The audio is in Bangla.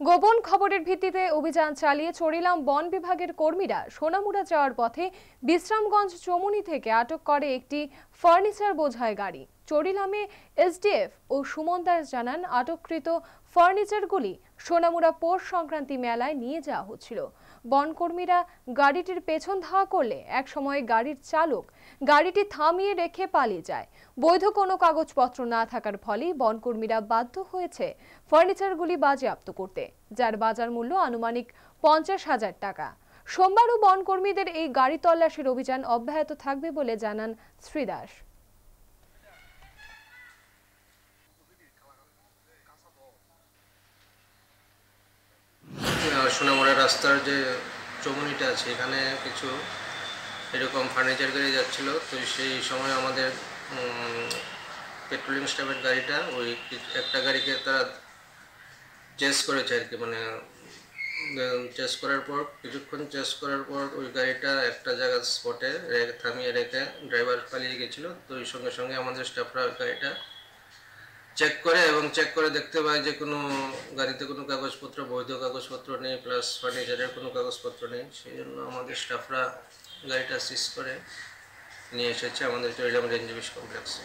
গোপন খবরের ভিত্তিতে অভিযান চালিয়ে চড়িলাম বন বিভাগের কর্মীরা। সোনামুড়া যাওয়ার পথে বিশ্রামগঞ্জ চমুনি থেকে আটক করে একটি ফার্নিচার বোঝায় গাড়ি। চড়িলামে এসডিএফ ও সুমন দাস জানান, আটককৃত ফার্নিচারগুলি সোনামুড়া পৌষ সংক্রান্তি মেলায় নিয়ে যাওয়া হচ্ছিল। বনকর্মীরা গাড়িটির পেছন ধাওয়া করলে একসময় গাড়ির চালক গাড়িটি থামিয়ে রেখে পালিয়ে যায়। বৈধ কোনো কাগজপত্র না থাকার ফলে বনকর্মীরা বাধ্য হয়েছে ফার্নিচারগুলি বাজেয়াপ্ত করতে, যার বাজার মূল্য আনুমানিক পঞ্চাশ হাজার টাকা। সোমবারও বনকর্মীদের এই গাড়ি তল্লাশির অভিযান অব্যাহত থাকবে বলে জানান শ্রীদাস। সোনামুড়া রাস্তার যে চমুনিটা আছে, এখানে কিছু এরকম ফার্নিচার গাড়ি যাচ্ছিল। তো সেই সময় আমাদের পেট্রোলিং স্টাফের গাড়িটা, ওই একটা গাড়িকে তারা চেস করেছে আর কি মানে চেস করার পর, কিছুক্ষণ চেস করার পর ওই গাড়িটা একটা জায়গার স্পটে থামিয়ে রেখে ড্রাইভার পালিয়ে গেছিল। তো ওই সঙ্গে সঙ্গে আমাদের স্টাফরা গাড়িটা চেক করে এবং চেক করে দেখতে পাই যে কোনো গাড়িতে কোনো কাগজপত্র, বৈধ কাগজপত্র নেই প্লাস ফার্নিচারের কোনো কাগজপত্র নেই। সেই জন্য আমাদের স্টাফরা গাড়িটা সিজ করে নিয়ে এসেছে। আমাদের চরিলাম রেঞ্জ কমপ্লেক্সে